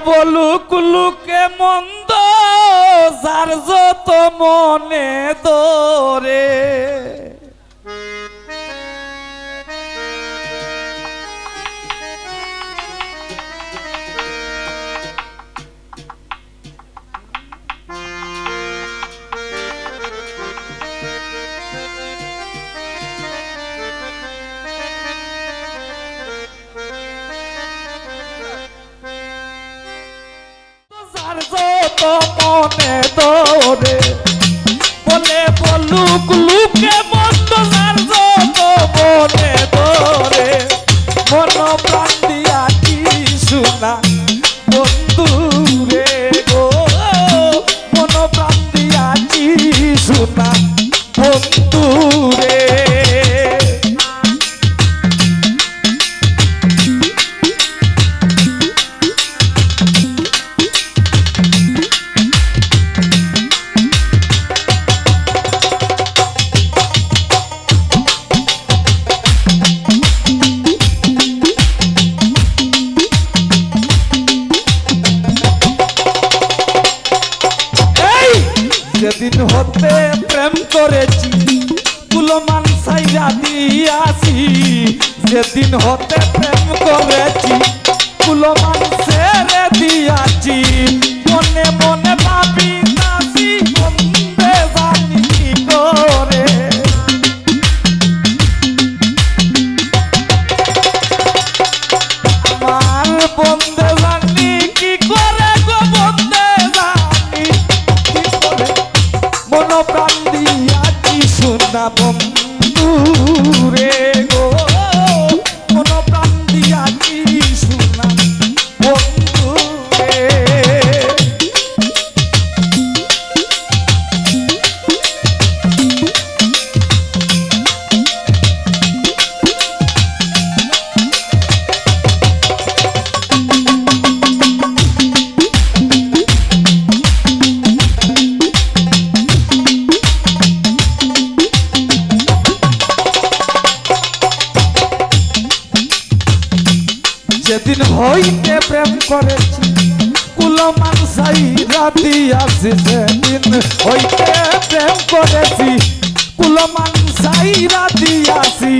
বলুক যত মনে দরে বলে বলুক লুকে মন্দ যার যত মনে দরে মন প্রাণ দিয়া কি শোনা বন্ধু রে গো মন প্রাণ দিয়া কি শোনা বন্ধু রে দিয়াছি যেদিন হতে প্রেম করেছি কুলমান ছেড়ে দিয়াছি। রে গো। হইতে প্রেম করেছি। কুলমান সাই রাতি আসি সেদিন। হইতে প্রেম করেছি। কুলমান সাই রাতি আসি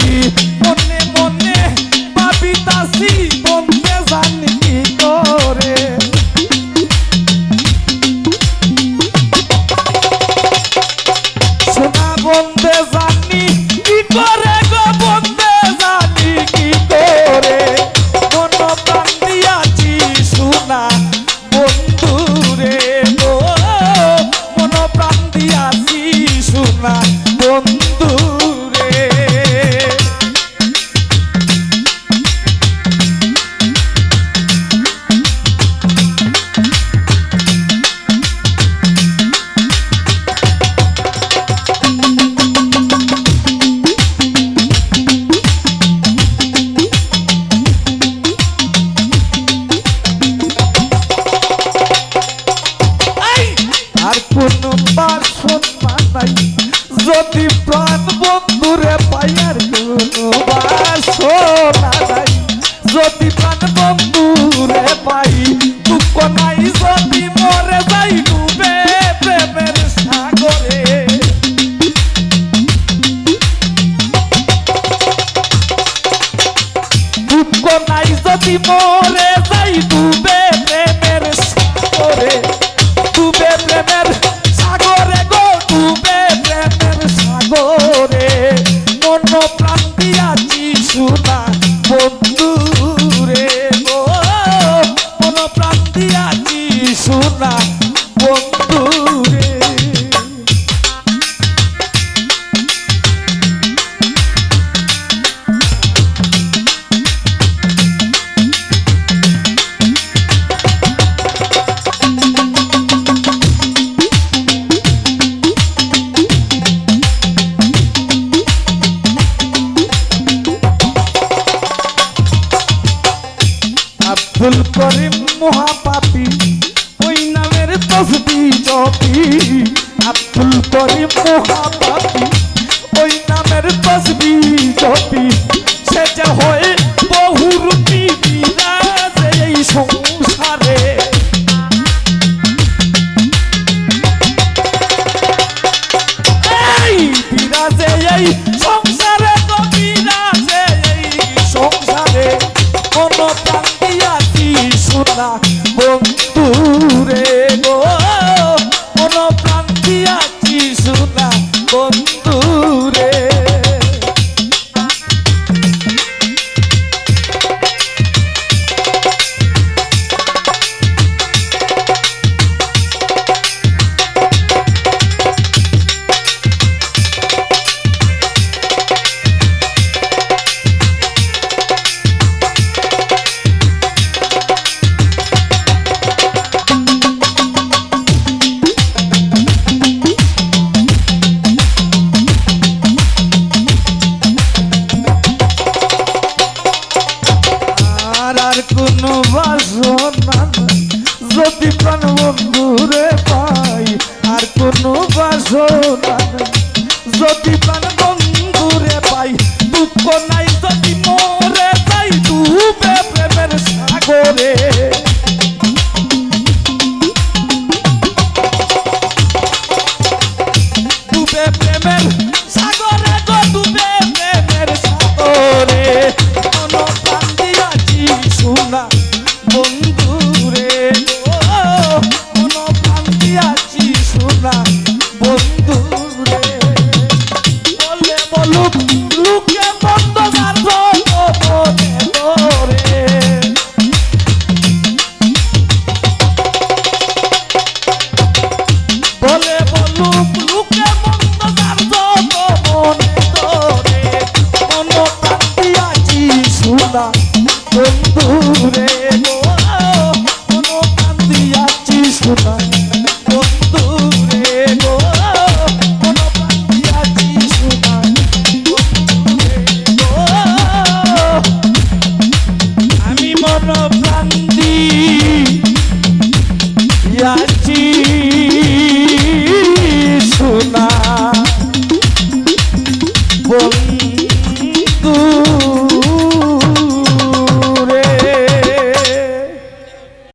দুঃখ নাই যদি আব্দুল করে মহাপাপি ওই নামের তসবি জপি। আব্দুল করে মহাপাপি ওই নামের তসবি জপি। যদি প্রাণ বন্ধুরে পাই দুঃখ নাই যদি মরে যাই ডুবে viagem.